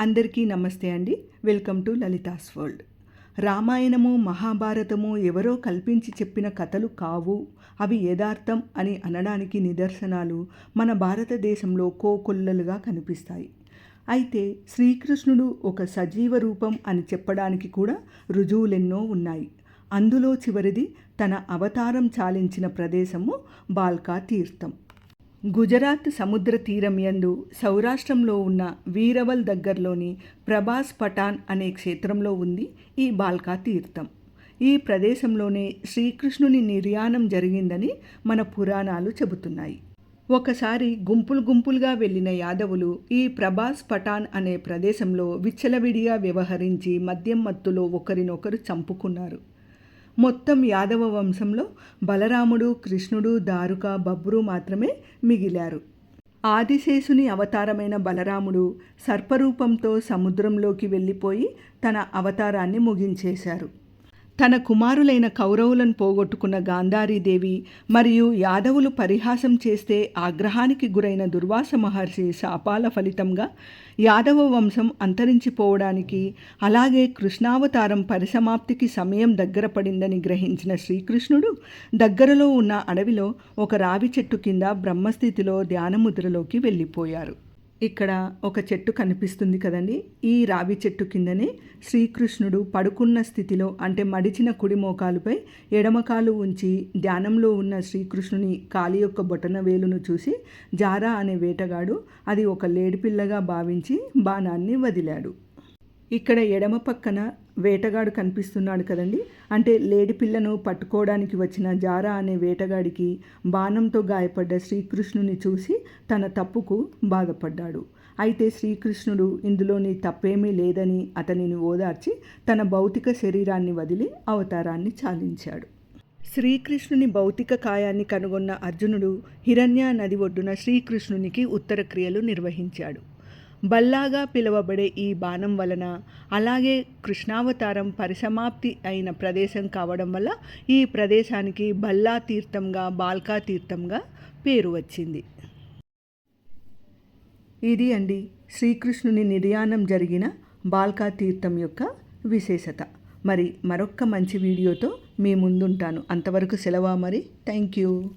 అందరికీ నమస్తే అండి. Welcome to Lalitha's world. రామాయణము మహాభారతము ఎవరో కల్పించి చెప్పిన కథలు కావు. అవి యథార్థం అని అనడానికి నిదర్శనాలు మన భారతదేశంలో కోకొల్లలుగా కనిపిస్తాయి. అయితే శ్రీకృష్ణుడు ఒక సజీవ రూపం అని చెప్పడానికి కూడా రుజువులెన్నో ఉన్నాయి. అందులో చివరిది తన అవతారం చాలించిన ప్రదేశము బాల్కా తీర్థం. గుజరాత్ సముద్ర తీరం యందు సౌరాష్ట్రంలో ఉన్న వీరవల్ దగ్గరలోని ప్రభాస్ పఠాన్ అనే క్షేత్రంలో ఉంది ఈ బాల్కా తీర్థం. ఈ ప్రదేశంలోనే శ్రీకృష్ణుని నిర్యాణం జరిగిందని మన పురాణాలు చెబుతున్నాయి. ఒకసారి గుంపులు గుంపులుగా వెళ్ళిన యాదవులు ఈ ప్రభాస్ పఠాన్ అనే ప్రదేశంలో విచ్చలవిడిగా వ్యవహరించి మద్యం మత్తులో ఒకరినొకరు చంపుకున్నారు. మొత్తం యాదవ వంశంలో బలరాముడు కృష్ణుడు దారుక బబ్రు మాత్రమే మిగిలారు. ఆదిశేషుని అవతారమైన బలరాముడు సర్పరూపంతో సముద్రంలోకి వెళ్ళిపోయి తన అవతారాన్ని ముగించేశారు. తన కుమారులైన కౌరవులను పోగొట్టుకున్న గాంధారీదేవి మరియు యాదవులు పరిహాసం చేస్తే ఆగ్రహానికి గురైన దుర్వాస మహర్షి శాపాల ఫలితంగా యాదవ వంశం అంతరించిపోవడానికి అలాగే కృష్ణావతారం పరిసమాప్తికి సమయం దగ్గర పడిందని గ్రహించిన శ్రీకృష్ణుడు దగ్గరలో ఉన్న అడవిలో ఒక రావి చెట్టు కింద బ్రహ్మస్థితిలో ధ్యానముద్రలోకి వెళ్ళిపోయారు. ఇక్కడ ఒక చెట్టు కనిపిస్తుంది కదండి. ఈ రావి చెట్టు కిందనే శ్రీకృష్ణుడు పడుకున్న స్థితిలో అంటే మడిచిన కుడి మోకాలుపై ఎడమకాలు ఉంచి ధ్యానంలో ఉన్న శ్రీకృష్ణుని కాలి యొక్క బొటన వేలును చూసి జారా అనే వేటగాడు అది ఒక లేడిపిల్లగా భావించి బాణాన్ని వదిలాడు. ఇక్కడ ఎడమ పక్కన వేటగాడు కనిపిస్తున్నాడు కదండి. అంటే లేడి పిల్లను పట్టుకోవడానికి వచ్చిన జారా అనే వేటగాడికి బాణంతో గాయపడ్డ శ్రీకృష్ణుని చూసి తన తప్పుకు బాధపడ్డాడు. అయితే శ్రీకృష్ణుడు ఇందులోని తప్పేమీ లేదని అతనిని ఓదార్చి తన భౌతిక శరీరాన్ని వదిలి అవతారాన్ని చాలించాడు. శ్రీకృష్ణుని భౌతిక కాయాన్ని కనుగొన్న అర్జునుడు హిరణ్య నది ఒడ్డున శ్రీకృష్ణునికి ఉత్తర క్రియలు నిర్వహించాడు. బల్లాగా పిలువబడే ఈ బాణం వలన అలాగే కృష్ణావతారం పరిసమాప్తి అయిన ప్రదేశం కావడం వల్ల ఈ ప్రదేశానికి బల్లా తీర్థంగా బాల్కా తీర్థంగా పేరు వచ్చింది. ఇది అండి శ్రీకృష్ణుని నిర్యాణం జరిగిన బాల్కా తీర్థం యొక్క విశేషత. మరి మరొక్క మంచి వీడియోతో మీ ముందుంటాను. అంతవరకు సెలవా మరి? Thank you.